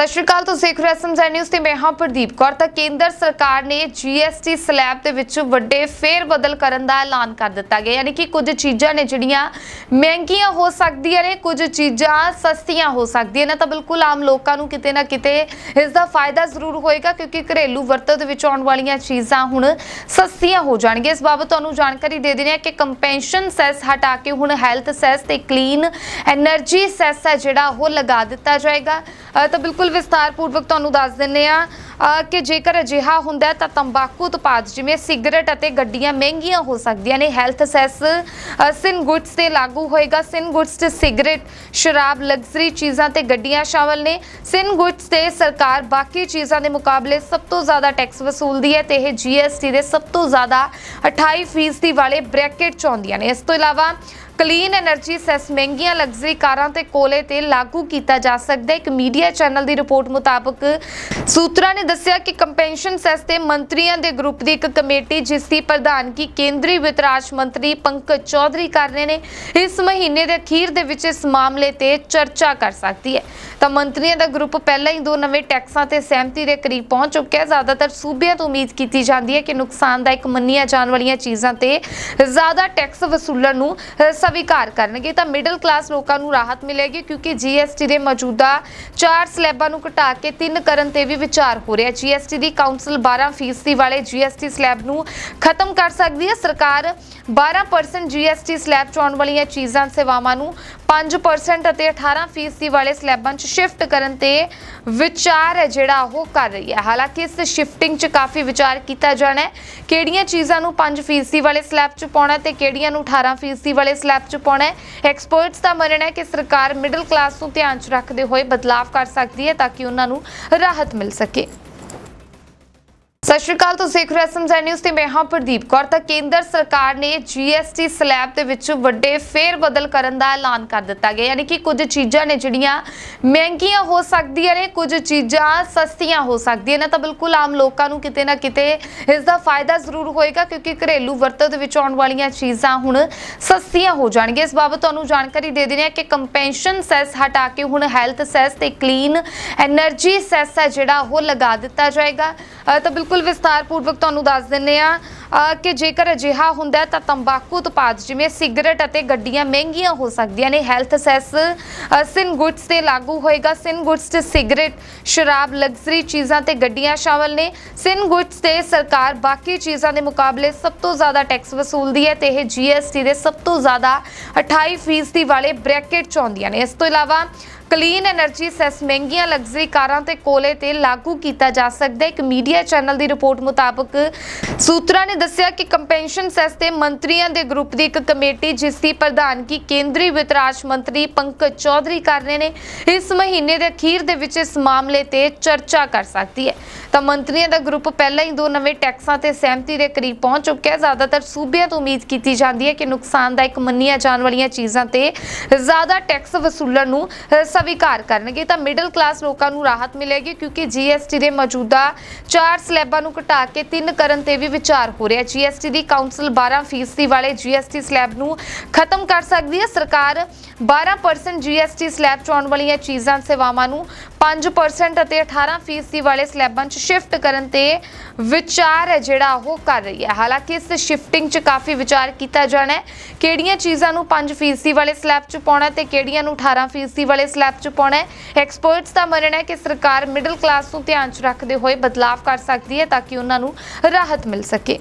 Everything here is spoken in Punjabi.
ਸਤਿ ਸ਼੍ਰੀ ਅਕਾਲ, ਤੁਸੀਂ ਦੇਖ ਰਹੇ ਸਮਝਾ ਨਿਊਜ਼ ਤੇ ਮੈਂ ਹਾਂ ਪ੍ਰਦੀਪ ਕੌਰ। ਤਾਂ ਕੇਂਦਰ ਸਰਕਾਰ ਨੇ ਜੀਐਸਟੀ ਸਲੈਬ ਦੇ ਵਿੱਚ ਵੱਡੇ ਫੇਰ ਬਦਲ ਕਰਨ ਦਾ ਐਲਾਨ ਕਰ ਦਿੱਤਾ ਗਿਆ। ਯਾਨੀ ਕਿ ਕੁਝ ਚੀਜ਼ਾਂ ਨੇ ਜਿਹੜੀਆਂ ਮਹਿੰਗੀਆਂ ਹੋ ਸਕਦੀਆਂ ਨੇ, ਕੁਝ ਚੀਜ਼ਾਂ ਸਸਤੀਆਂ ਹੋ ਸਕਦੀਆਂ ਨੇ। ਤਾਂ ਬਿਲਕੁਲ ਆਮ ਲੋਕਾਂ ਨੂੰ ਕਿਤੇ ਨਾ ਕਿਤੇ ਇਸ ਦਾ ਫਾਇਦਾ ਜ਼ਰੂਰ ਹੋਏਗਾ, ਕਿਉਂਕਿ ਘਰੇਲੂ ਵਰਤੋਂ ਦੇ ਵਿੱਚ ਆਉਣ ਵਾਲੀਆਂ ਚੀਜ਼ਾਂ ਹੁਣ ਸਸਤੀਆਂ ਹੋ ਜਾਣਗੀਆਂ। ਇਸ ਬਾਬਤ ਤੁਹਾਨੂੰ ਜਾਣਕਾਰੀ ਦੇ ਦਿੰਦੇ ਹਾਂ ਕਿ ਕੰਪੈਂਸ਼ਨ ਸੈਸ ਹਟਾ ਕੇ ਹੁਣ ਹੈਲਥ ਸੈਸ ਤੇ ਕਲੀਨ એનર્ਜੀ ਸੈਸ ਹੈ ਜਿਹੜਾ ਉਹ ਲਗਾ ਦਿੱਤਾ ਜਾਏਗਾ। ਤਾਂ ਬਿਲਕੁਲ ਵਿਸਤਾਰ ਪੂਰਵਕ ਤੁਹਾਨੂੰ ਦੱਸ ਦਿੰਨੇ ਆ ਕਿ ਜੇਕਰ ਅਜਿਹਾ ਹੁੰਦਾ ਤਾਂ ਤੰਬਾਕੂ ਉਤਪਾਦ ਜਿਵੇਂ ਸਿਗਰਟ ਅਤੇ ਗੱਡੀਆਂ ਮਹਿੰਗੀਆਂ ਹੋ ਸਕਦੀਆਂ ਨੇ। ਹੈਲਥ ਸੈਸ ਸਿਨ ਗੁੱਡਸ ਤੇ ਲਾਗੂ ਹੋਏਗਾ। ਸਿਨ ਗੁੱਡਸ ਤੇ ਸਿਗਰਟ, ਸ਼ਰਾਬ ਲਗਜ਼ਰੀ ਚੀਜ਼ਾਂ ਤੇ ਗੱਡੀਆਂ ਸ਼ਾਮਲ ਨੇ। ਸਿਨ ਗੁੱਡਸ ਤੇ ਸਰਕਾਰ ਬਾਕੀ ਚੀਜ਼ਾਂ ਦੇ ਮੁਕਾਬਲੇ ਸਭ ਤੋਂ ਜ਼ਿਆਦਾ ਟੈਕਸ ਵਸੂਲਦੀ ਹੈ ਤੇ ਇਹ ਜੀਐਸਟੀ ਦੇ ਸਭ ਤੋਂ ਜ਼ਿਆਦਾ 28% ਵਾਲੇ ਬ੍ਰੈਕਟ ਆਉਂਦੀਆਂ ਨੇ। ਇਸ ਤੋਂ ਇਲਾਵਾ ਕਲੀਨ એનર્ਜੀ ਸੈਸ ਮਹਿੰਗੀਆਂ ਲਗਜ਼ਰੀ ਕਾਰਾਂ ਤੇ ਕੋਲੇ ਤੇ ਲਾਗੂ ਕੀਤਾ ਜਾ ਸਕਦਾ ਹੈ। ਇੱਕ ਮੀਡੀਆ ਚੈਨਲ ਦੀ ਰਿਪੋਰਟ ਮੁਤਾਬਕ ਸੂਤਰਾਂ ਨੇ ਦੱਸਿਆ ਕਿ ਕੰਪੈਂਸ਼ਨ ਸੈਸ ਤੇ ਮੰਤਰੀਆਂ ਦੇ ਗਰੁੱਪ ਦੀ ਇੱਕ ਕਮੇਟੀ, ਜਿਸ ਦੀ ਪ੍ਰਧਾਨਗੀ ਕੇਂਦਰੀ ਵਿੱਤ ਰਾਜ ਮੰਤਰੀ ਪੰਕਜ ਚੌਧਰੀ ਕਰ ਰਹੇ ਨੇ, ਇਸ ਮਹੀਨੇ ਦੇ ਅਖੀਰ ਦੇ ਵਿੱਚ ਇਸ ਮਾਮਲੇ ਤੇ ਚਰਚਾ ਕਰ ਸਕਦੀ ਹੈ। ਤਾਂ ਮੰਤਰੀਆਂ ਦਾ ਗਰੁੱਪ ਪਹਿਲਾਂ ਹੀ ਦੋ ਨਵੇਂ ਟੈਕਸਾਂ ਤੇ ਸਹਿਮਤੀ ਦੇ ਕਰੀਬ ਪਹੁੰਚ ਚੁੱਕਿਆ ਹੈ। ਜ਼ਿਆਦਾਤਰ ਸੂਬਿਆਂ ਤੋਂ ਉਮੀਦ ਕੀਤੀ ਜਾਂਦੀ ਹੈ ਕਿ ਨੁਕਸਾਨਦਾਇਕ ਮੰਨੀਆਂ ਜਾਣ ਵਾਲੀਆਂ ਚੀਜ਼ਾਂ ਤੇ ਜ਼ਿਆਦਾ ਟੈਕਸ ਵਸੂਲਣ ਨੂੰ ਸਵੀਕਾਰ ਕਰਨਗੇ। ਤਾਂ ਮਿਡਲ ਕਲਾਸ ਲੋਕਾਂ ਨੂੰ ਰਾਹਤ ਮਿਲੇਗੀ ਕਿਉਂਕਿ ਜੀਐਸਟੀ ਦੇ ਮੌਜੂਦਾ ਚਾਰ ਸਲੈਬਾਂ ਨੂੰ ਘਟਾ ਕੇ ਤਿੰਨ ਕਰਨ ਤੇ ਵੀ ਵਿਚਾਰ ਹੋ ਰਿਹਾ। ਜੀਐਸਟੀ ਦੀ ਕਾਉਂਸਲ 12% ਵਾਲੇ ਜੀਐਸਟੀ ਸਲੈਬ ਨੂੰ ਖਤਮ ਕਰ ਸਕਦੀ ਹੈ। ਸਰਕਾਰ 12% ਜੀਐਸਟੀ ਸਲੈਬ ਚ ਆਉਣ ਵਾਲੀਆਂ ਚੀਜ਼ਾਂ, ਸੇਵਾਵਾਂ ਨੂੰ 5% ਅਤੇ 18% ਵਾਲੇ ਸਲੈਬਾਂ 'ਚ ਸ਼ਿਫਟ ਕਰਨ ਤੇ ਵਿਚਾਰ ਹੈ ਜਿਹੜਾ ਉਹ ਕਰ ਰਹੀ ਹੈ। ਹਾਲਾਂਕਿ ਇਸ ਸ਼ਿਫਟਿੰਗ 'ਚ ਕਾਫੀ ਵਿਚਾਰ ਕੀਤਾ ਜਾਣਾ ਹੈ। ਕਿਹੜੀਆਂ ਚੀਜ਼ਾਂ ਨੂੰ 5% ਵਾਲੇ ਸਲੈਬ 'ਚ ਪਾਉਣਾ ਤੇ ਕਿਹੜੀਆਂ ਨੂੰ 18% ਵਾਲੇ ਸਲੈਬ 'ਚ ਪਾਉਣਾ ਹੈ। ਐਕਸਪਰਟਸ ਦਾ ਮੰਨਣਾ ਹੈ ਕਿ ਸਰਕਾਰ ਮਿਡਲ ਕਲਾਸ ਨੂੰ ਧਿਆਨ 'ਚ ਰੱਖਦੇ ਹੋਏ ਬਦਲਾਅ ਕਰ ਸਕਦੀ ਹੈ ਤਾਂ ਕਿ ਉਹਨਾਂ ਨੂੰ ਰਾਹਤ ਮਿਲ ਸਕੇ। ਸਤਿ ਸ਼੍ਰੀ ਅਕਾਲ, ਤੁਸੀਂ ਦੇਖ ਰਹੇ ਸਮਝਾ ਨਿਊਜ਼ ਤੇ ਮੈਂ ਹਾਂ ਪ੍ਰਦੀਪ ਕੌਰ। ਤਾਂ ਕੇਂਦਰ ਸਰਕਾਰ ਨੇ ਜੀਐਸਟੀ ਸਲੈਬ ਦੇ ਵਿੱਚ ਵੱਡੇ ਫੇਰ ਬਦਲ ਕਰਨ ਦਾ ਐਲਾਨ ਕਰ ਦਿੱਤਾ ਗਿਆ, ਯਾਨੀ ਕਿ ਕੁਝ ਚੀਜ਼ਾਂ ਨੇ ਜਿਹੜੀਆਂ ਮਹਿੰਗੀਆਂ ਹੋ ਸਕਦੀਆਂ ਨੇ, ਕੁਝ ਚੀਜ਼ਾਂ ਸਸਤੀਆਂ ਹੋ ਸਕਦੀਆਂ ਨੇ। ਤਾਂ ਬਿਲਕੁਲ ਆਮ ਲੋਕਾਂ ਨੂੰ ਕਿਤੇ ਨਾ ਕਿਤੇ ਇਸ ਦਾ ਫਾਇਦਾ ਜ਼ਰੂਰ ਹੋਏਗਾ, ਕਿਉਂਕਿ ਘਰੇਲੂ ਵਰਤੋਂ ਦੇ ਵਿੱਚ ਆਉਣ ਵਾਲੀਆਂ ਚੀਜ਼ਾਂ ਹੁਣ ਸਸਤੀਆਂ ਹੋ ਜਾਣਗੀਆਂ। ਇਸ ਬਾਬਤ ਤੁਹਾਨੂੰ ਜਾਣਕਾਰੀ ਦੇ ਦਿੰਦੇ ਹਾਂ ਕਿ ਕੰਪੈਂਸ਼ਨ ਸੈਸ ਹਟਾ ਕੇ ਹੁਣ ਹੈਲਥ ਸੈਸ ਤੇ ਕਲੀਨ એનર્ਜੀ ਸੈਸ ਹੈ ਜਿਹੜਾ ਉਹ ਲਗਾ ਦਿੱਤਾ ਜਾਏਗਾ। ਤਾਂ ਬਿਲਕੁਲ ਵਿਸਤਾਰ ਪੂਰਵਕ ਤੁਹਾਨੂੰ ਦੱਸ ਦਿੰਨੇ ਆ ਕਿ ਜੇਕਰ ਅਜਿਹਾ ਹੁੰਦਾ ਤਾਂ ਤੰਬਾਕੂ ਉਤਪਾਦ ਜਿਵੇਂ ਸਿਗਰਟ ਅਤੇ ਗੱਡੀਆਂ ਮਹਿੰਗੀਆਂ ਹੋ ਸਕਦੀਆਂ ਨੇ। ਹੈਲਥ ਸੈਸ ਸਿਨ ਗੁੱਡਸ ਤੇ ਲਾਗੂ ਹੋਏਗਾ। ਸਿਨ ਗੁੱਡਸ ਤੇ ਸਿਗਰਟ, ਸ਼ਰਾਬ ਲਗਜ਼ਰੀ ਚੀਜ਼ਾਂ ਤੇ ਗੱਡੀਆਂ ਸ਼ਾਮਲ ਨੇ। ਸਿਨ ਗੁੱਡਸ ਤੇ ਸਰਕਾਰ ਬਾਕੀ ਚੀਜ਼ਾਂ ਦੇ ਮੁਕਾਬਲੇ ਸਭ ਤੋਂ ਜ਼ਿਆਦਾ ਟੈਕਸ ਵਸੂਲਦੀ ਹੈ ਤੇ ਇਹ ਜੀਐਸਟੀ ਦੇ ਸਭ ਤੋਂ ਜ਼ਿਆਦਾ 28% ਵਾਲੇ ਬ੍ਰੈਕਟ ਚ ਆਉਂਦੀਆਂ ਨੇ। ਇਸ ਤੋਂ ਇਲਾਵਾ ਕਲੀਨ એનર્ਜੀ ਸੈਸ ਮਹਿੰਗੀਆਂ ਲਗਜ਼ਰੀ ਕਾਰਾਂ ਤੇ ਕੋਲੇ ਤੇ ਲਾਗੂ ਕੀਤਾ ਜਾ ਸਕਦਾ ਹੈ। ਇੱਕ ਮੀਡੀਆ ਚੈਨਲ ਦੀ ਰਿਪੋਰਟ ਮੁਤਾਬਕ ਸੂਤਰਾਂ ਨੇ ਦੱਸਿਆ ਕਿ ਕੰਪਨਸੇਸ਼ਨ ਸੈਸ ਤੇ ਮੰਤਰੀਆਂ ਦੇ ਗਰੁੱਪ ਦੀ ਇੱਕ ਕਮੇਟੀ, ਜਿਸ ਦੀ ਪ੍ਰਧਾਨਗੀ ਕੇਂਦਰੀ ਵਿੱਤ ਰਾਜ ਮੰਤਰੀ ਪੰਕਜ ਚੌਧਰੀ ਕਰ ਰਹੇ ਨੇ, ਇਸ ਮਹੀਨੇ ਦੇ ਅਖੀਰ ਦੇ ਵਿੱਚ ਇਸ ਮਾਮਲੇ ਤੇ ਚਰਚਾ ਕਰ ਸਕਦੀ ਹੈ। ਤਾਂ ਮੰਤਰੀਆਂ ਦਾ ਗਰੁੱਪ ਪਹਿਲਾਂ ਹੀ ਦੋ ਨਵੇਂ ਟੈਕਸਾਂ ਤੇ ਸਹਿਮਤੀ ਦੇ ਕਰੀਬ ਪਹੁੰਚ ਚੁੱਕਿਆ ਹੈ। ਜ਼ਿਆਦਾਤਰ ਸੂਬਿਆਂ ਤੋਂ ਉਮੀਦ ਕੀਤੀ ਜਾਂਦੀ ਹੈ ਕਿ ਨੁਕਸਾਨਦਾਇਕ ਮੰਨੀਆਂ ਜਾਣ ਵਾਲੀਆਂ ਚੀਜ਼ਾਂ ਤੇ ਜ਼ਿਆਦਾ ਟੈਕਸ ਵਸੂਲਣ ਨੂੰ ਸਵੀਕਾਰ ਕਰਨਗੇ। ਤਾਂ ਮਿਡਲ ਕਲਾਸ ਲੋਕਾਂ ਨੂੰ ਰਾਹਤ ਮਿਲੇਗੀ ਕਿਉਂਕਿ ਜੀਐਸਟੀ ਦੇ ਮੌਜੂਦਾ ਚਾਰ ਸਲੈਬਾਂ ਨੂੰ ਘਟਾ ਕੇ ਤਿੰਨ ਕਰਨ ਤੇ ਵੀ ਵਿਚਾਰ ਹੋ ਰਿਹਾ ਜੀਐਸਟੀ ਦੀ ਕਾਉਂਸਲ 12% ਵਾਲੇ ਜੀਐਸਟੀ ਸਲੈਬ ਨੂੰ ਖਤਮ ਕਰ ਸਕਦੀ ਹੈ। ਸਰਕਾਰ 12% ਜੀਐਸਟੀ ਸਲੈਬ ਚ ਆਉਣ ਵਾਲੀਆਂ ਚੀਜ਼ਾਂ, ਸੇਵਾਵਾਂ ਨੂੰ 5% ਅਤੇ 18% ਵਾਲੇ ਸਲੈਬਾਂ 'ਚ ਸ਼ਿਫਟ ਕਰਨ ਤੇ ਵਿਚਾਰ ਹੈ ਜਿਹੜਾ ਉਹ ਕਰ ਰਹੀ ਹੈ। ਹਾਲਾਂਕਿ ਇਸ ਸ਼ਿਫਟਿੰਗ 'ਚ ਕਾਫੀ ਵਿਚਾਰ ਕੀਤਾ ਜਾਣਾ ਹੈ। ਕਿਹੜੀਆਂ ਚੀਜ਼ਾਂ ਨੂੰ 5% ਵਾਲੇ ਸਲੈਬ 'ਚ ਪਾਉਣਾ ਹੈ ਤੇ ਕਿਹੜੀਆਂ ਨੂੰ 18% ਵਾਲੇ ਸਲੈਬ 'ਚ ਪਾਉਣਾ ਹੈ। ਐਕਸਪਰਟਸ ਦਾ ਮੰਨਣਾ ਹੈ ਕਿ ਸਰਕਾਰ ਮਿਡਲ ਕਲਾਸ ਨੂੰ ਧਿਆਨ 'ਚ ਰੱਖਦੇ ਹੋਏ ਬਦਲਾਅ ਕਰ ਸਕਦੀ ਹੈ ਤਾਂ ਕਿ ਉਹਨਾਂ ਨੂੰ ਰਾਹਤ ਮਿਲ ਸਕੇ।